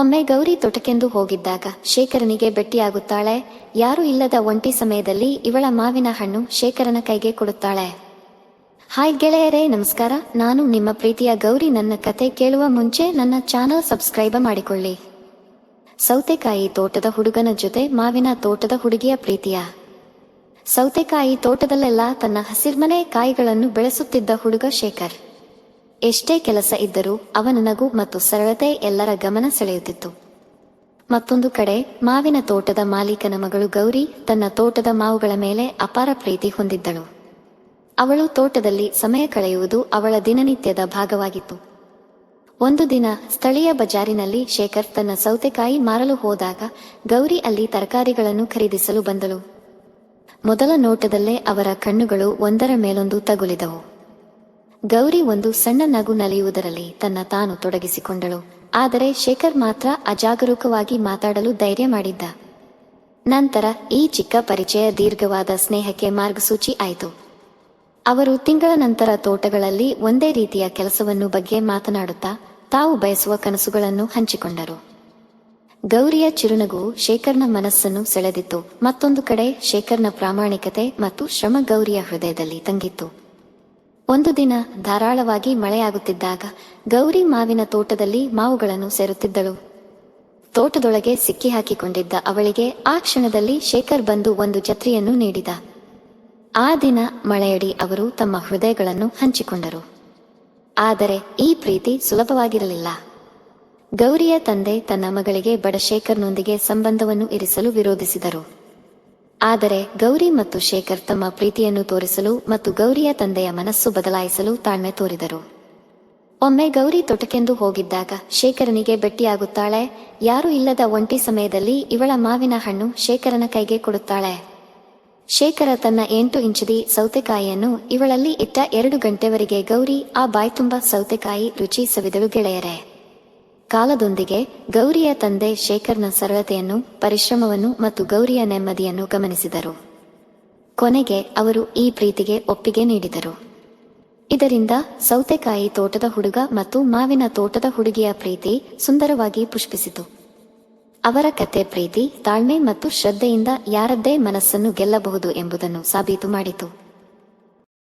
ಒಮ್ಮೆ ಗೌರಿ ತೋಟಕ್ಕೆಂದು ಹೋಗಿದ್ದಾಗ ಶೇಖರನಿಗೆ ಭೆಟ್ಟಿಯಾಗುತ್ತಾಳೆ. ಯಾರೂ ಇಲ್ಲದ ಒಂಟಿ ಸಮಯದಲ್ಲಿ ಇವಳ ಮಾವಿನ ಹಣ್ಣು ಶೇಖರನ ಕೈಗೆ ಕೊಡುತ್ತಾಳೆ. ಹಾಯ್ ಗೆಳೆಯರೇ, ನಮಸ್ಕಾರ. ನಾನು ನಿಮ್ಮ ಪ್ರೀತಿಯ ಗೌರಿ. ನನ್ನ ಕತೆ ಕೇಳುವ ಮುಂಚೆ ನನ್ನ ಚಾನಲ್ ಸಬ್ಸ್ಕ್ರೈಬ್ ಮಾಡಿಕೊಳ್ಳಿ. ಸೌತೆಕಾಯಿ ತೋಟದ ಹುಡುಗನ ಜೊತೆ ಮಾವಿನ ತೋಟದ ಹುಡುಗಿಯ ಪ್ರೀತಿಯ. ಸೌತೆಕಾಯಿ ತೋಟದಲ್ಲೆಲ್ಲ ತನ್ನ ಹಸಿರ್ಮನೆ ಕಾಯಿಗಳನ್ನು ಬೆಳೆಸುತ್ತಿದ್ದ ಹುಡುಗ ಶೇಖರ್. ಎಷ್ಟೇ ಕೆಲಸ ಇದ್ದರೂ ಅವನ ನಗು ಮತ್ತು ಸರಳತೆ ಎಲ್ಲರ ಗಮನ ಸೆಳೆಯುತ್ತಿತ್ತು. ಮತ್ತೊಂದು ಕಡೆ, ಮಾವಿನ ತೋಟದ ಮಾಲೀಕನ ಮಗಳು ಗೌರಿ ತನ್ನ ತೋಟದ ಮಾವುಗಳ ಮೇಲೆ ಅಪಾರ ಪ್ರೀತಿ ಹೊಂದಿದ್ದಳು. ಅವಳು ತೋಟದಲ್ಲಿ ಸಮಯ ಕಳೆಯುವುದು ಅವಳ ದಿನನಿತ್ಯದ ಭಾಗವಾಗಿತ್ತು. ಒಂದು ದಿನ ಸ್ಥಳೀಯ ಬಜಾರಿನಲ್ಲಿ ಶೇಖರ್ ತನ್ನ ಸೌತೆಕಾಯಿ ಮಾರಲು ಹೋದಾಗ ಗೌರಿ ಅಲ್ಲಿ ತರಕಾರಿಗಳನ್ನು ಖರೀದಿಸಲು ಬಂದಳು. ಮೊದಲ ನೋಟದಲ್ಲೇ ಅವರ ಕಣ್ಣುಗಳು ಒಂದರ ಮೇಲೊಂದು ತಗುಲಿದವು. ಗೌರಿ ಒಂದು ಸಣ್ಣ ನಗು ನಲಿಯುವುದರಲ್ಲಿ ತನ್ನ ತಾನು ತೊಡಗಿಸಿಕೊಂಡಳು. ಆದರೆ ಶೇಖರ್ ಮಾತ್ರ ಅಜಾಗರೂಕವಾಗಿ ಮಾತಾಡಲು ಧೈರ್ಯ ಮಾಡಿದ್ದ. ನಂತರ ಈ ಚಿಕ್ಕ ಪರಿಚಯ ದೀರ್ಘವಾದ ಸ್ನೇಹಕ್ಕೆ ಮಾರ್ಗಸೂಚಿ ಆಯಿತು. ಅವರು ತಿಂಗಳ ನಂತರ ತೋಟಗಳಲ್ಲಿ ಒಂದೇ ರೀತಿಯ ಕೆಲಸವನ್ನು ಬಗ್ಗೆ ಮಾತನಾಡುತ್ತಾ ತಾವು ಬಯಸುವ ಕನಸುಗಳನ್ನು ಹಂಚಿಕೊಂಡರು. ಗೌರಿಯ ಚಿರುನಗು ಶೇಖರ್ನ ಮನಸ್ಸನ್ನು ಸೆಳೆದಿತ್ತು. ಮತ್ತೊಂದು ಕಡೆ ಶೇಖರ್ನ ಪ್ರಾಮಾಣಿಕತೆ ಮತ್ತು ಶ್ರಮ ಗೌರಿಯ ಹೃದಯದಲ್ಲಿ ತಂಗಿತ್ತು. ಒಂದು ದಿನ ಧಾರಾಳವಾಗಿ ಮಳೆಯಾಗುತ್ತಿದ್ದಾಗ ಗೌರಿ ಮಾವಿನ ತೋಟದಲ್ಲಿ ಮಾವುಗಳನ್ನು ಸೇರುತ್ತಿದ್ದಳು. ತೋಟದೊಳಗೆ ಸಿಕ್ಕಿ ಹಾಕಿಕೊಂಡಿದ್ದ ಅವಳಿಗೆ ಆ ಕ್ಷಣದಲ್ಲಿ ಶೇಖರ್ ಬಂದು ಒಂದು ಛತ್ರಿಯನ್ನು ನೀಡಿದ. ಆ ದಿನ ಮಳೆಯಡಿ ಅವರು ತಮ್ಮ ಹೃದಯಗಳನ್ನು ಹಂಚಿಕೊಂಡರು. ಆದರೆ ಈ ಪ್ರೀತಿ ಸುಲಭವಾಗಿರಲಿಲ್ಲ. ಗೌರಿಯ ತಂದೆ ತನ್ನ ಮಗಳಿಗೆ ಬಡಶೇಖರ್ನೊಂದಿಗೆ ಸಂಬಂಧವನ್ನು ಇರಿಸಲು ವಿರೋಧಿಸಿದರು. ಆದರೆ ಗೌರಿ ಮತ್ತು ಶೇಖರ್ ತಮ್ಮ ಪ್ರೀತಿಯನ್ನು ತೋರಿಸಲು ಮತ್ತು ಗೌರಿಯ ತಂದೆಯ ಮನಸ್ಸು ಬದಲಾಯಿಸಲು ತಾಳ್ಮೆ ತೋರಿದರು. ಒಮ್ಮೆ ಗೌರಿ ತೊಟಕೆಂದು ಹೋಗಿದ್ದಾಗ ಶೇಖರನಿಗೆ ಭೆಟ್ಟಿಯಾಗುತ್ತಾಳೆ, ಯಾರೂ ಇಲ್ಲದ ಒಂಟಿ ಸಮಯದಲ್ಲಿ ಇವಳ ಮಾವಿನ ಹಣ್ಣು ಶೇಖರನ ಕೈಗೆ ಕೊಡುತ್ತಾಳೆ. ಶೇಖರ ತನ್ನ ಎಂಟು ಇಂಚದಿ ಸೌತೆಕಾಯಿಯನ್ನು ಇವಳಲ್ಲಿ ಇಟ್ಟ ಎರಡು ಗಂಟೆವರೆಗೆ ಗೌರಿ ಆ ಬಾಯ್ತುಂಬ ಸೌತೆಕಾಯಿ ರುಚಿ ಸವಿದಳು ಗೆಳೆಯರೆ. ಕಾಲದೊಂದಿಗೆ ಗೌರಿಯ ತಂದೆ ಶೇಖರ್ನ ಸರಳತೆಯನ್ನು, ಪರಿಶ್ರಮವನ್ನು ಮತ್ತು ಗೌರಿಯ ನೆಮ್ಮದಿಯನ್ನು ಗಮನಿಸಿದರು. ಕೊನೆಗೆ ಅವರು ಈ ಪ್ರೀತಿಗೆ ಒಪ್ಪಿಗೆ ನೀಡಿದರು. ಇದರಿಂದ ಸೌತೆಕಾಯಿ ತೋಟದ ಹುಡುಗ ಮತ್ತು ಮಾವಿನ ತೋಟದ ಹುಡುಗಿಯ ಪ್ರೀತಿ ಸುಂದರವಾಗಿ ಪುಷ್ಪಿಸಿತು. ಅವರ ಕತೆ ಪ್ರೀತಿ ತಾಳ್ಮೆ ಮತ್ತು ಶ್ರದ್ಧೆಯಿಂದ ಯಾರದ್ದೇ ಮನಸ್ಸನ್ನು ಗೆಲ್ಲಬಹುದು ಎಂಬುದನ್ನು ಸಾಬೀತು ಮಾಡಿತು.